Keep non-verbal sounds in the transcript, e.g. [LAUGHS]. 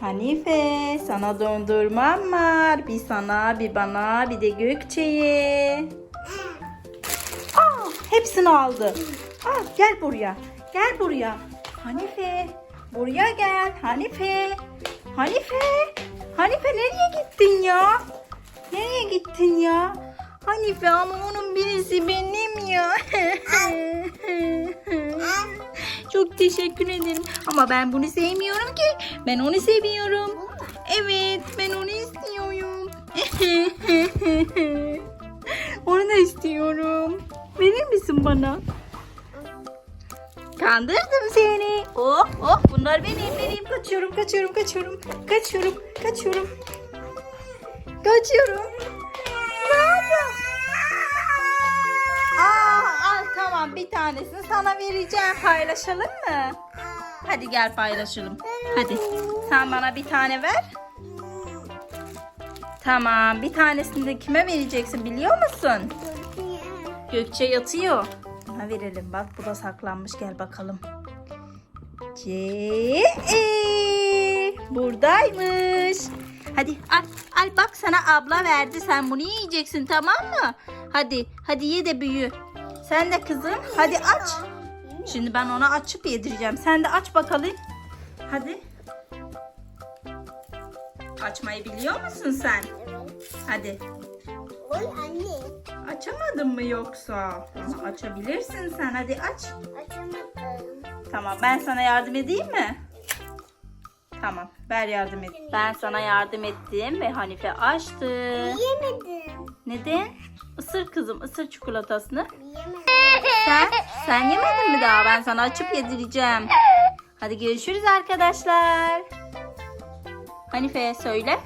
Hanife sana dondurmam var. Bir sana bir bana bir de Gökçe'ye. Aa, hepsini aldı. Aa, gel buraya. Gel buraya. Hanife buraya gel. Hanife. Hanife. Hanife nereye gittin ya? Nereye gittin ya? Hanife ama onun birisi benim ya. [LAUGHS] Teşekkür ederim. Ama ben bunu sevmiyorum ki. Ben onu seviyorum. Evet ben onu istiyorum. [LAUGHS] onu da istiyorum. Verir misin bana? Kandırdım seni. Oh oh bunlar benim benim. Kaçıyorum kaçıyorum kaçıyorum. Kaçıyorum kaçıyorum. Kaçıyorum. Bir tanesini sana vereceğim. Paylaşalım mı? Hadi gel paylaşalım. Hadi sen bana bir tane ver. Tamam bir tanesini de kime vereceksin biliyor musun? Gökçe yatıyor. Ona verelim bak bu da saklanmış gel bakalım. C e buradaymış. Hadi al al bak sana abla verdi sen bunu yiyeceksin tamam mı? Hadi hadi ye de büyü. Sen de kızım hadi aç. Şimdi ben ona açıp yedireceğim. Sen de aç bakalım. Hadi. Açmayı biliyor musun sen? Hadi. Oy anne. Açamadın mı yoksa? Ama açabilirsin sen. Hadi aç. Açamadım. Tamam ben sana yardım edeyim mi? Tamam ver yardım et. Ben sana yardım ettim ve Hanife açtı. Yemedim. Neden? Isır kızım ısır çikolatasını. Yemedim. Sen, sen yemedin mi daha? Ben sana açıp yedireceğim. Hadi görüşürüz arkadaşlar. Hanife söyle.